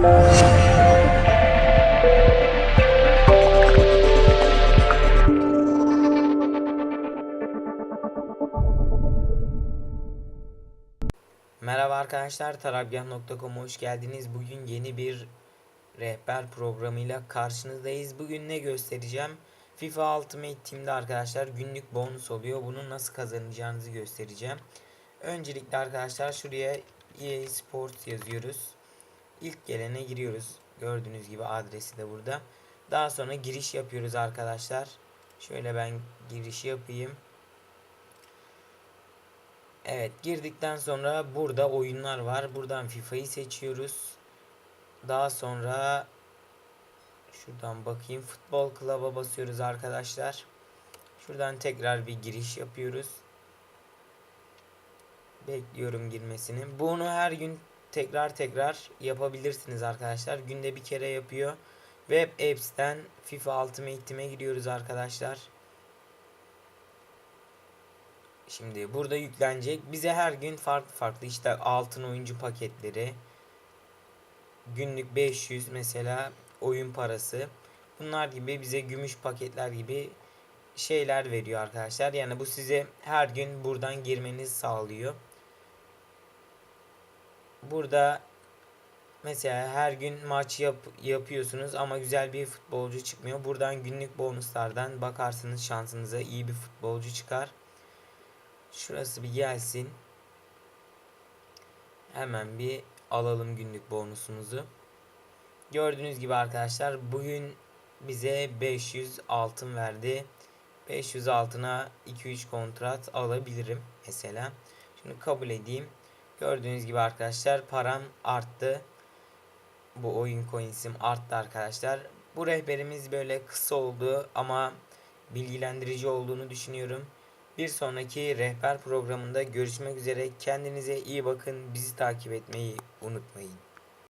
Merhaba arkadaşlar, tarabgah.com'a hoş geldiniz. Bugün yeni bir rehber programıyla karşınızdayız. Bugün ne göstereceğim? FIFA Ultimate Team'de arkadaşlar günlük bonus oluyor. Bunu nasıl kazanacağınızı göstereceğim. Öncelikle arkadaşlar şuraya EA Sports yazıyoruz. İlk gelene giriyoruz. Gördüğünüz gibi adresi de burada. Daha sonra giriş yapıyoruz arkadaşlar. Şöyle ben girişi yapayım. Evet girdikten sonra burada oyunlar var. Buradan FIFA'yı seçiyoruz. Daha sonra şuradan bakayım futbol klaba basıyoruz arkadaşlar. Şuradan tekrar bir giriş yapıyoruz. Bekliyorum girmesini. Bunu her gün tekrar tekrar yapabilirsiniz arkadaşlar. Günde bir kere yapıyor. Web Apps'ten FIFA Ultimate Team'e giriyoruz arkadaşlar. Şimdi burada yüklenecek. Bize her gün farklı farklı işte altın oyuncu paketleri. Günlük 500 mesela oyun parası. Bunlar gibi bize gümüş paketler gibi şeyler veriyor arkadaşlar. Yani bu size her gün buradan girmenizi sağlıyor. Burada mesela her gün maç yap, yapıyorsunuz ama güzel bir futbolcu çıkmıyor. Buradan günlük bonuslardan bakarsınız şansınıza iyi bir futbolcu çıkar. Şurası bir gelsin. Hemen bir alalım günlük bonusumuzu. Gördüğünüz gibi arkadaşlar bugün bize 500 altın verdi. 500 altına 2-3 kontrat alabilirim mesela. Şimdi kabul edeyim. Gördüğünüz gibi arkadaşlar param arttı. Bu oyun coins'im arttı arkadaşlar. Bu rehberimiz böyle kısa oldu ama bilgilendirici olduğunu düşünüyorum. Bir sonraki rehber programında görüşmek üzere. Kendinize iyi bakın. Bizi takip etmeyi unutmayın.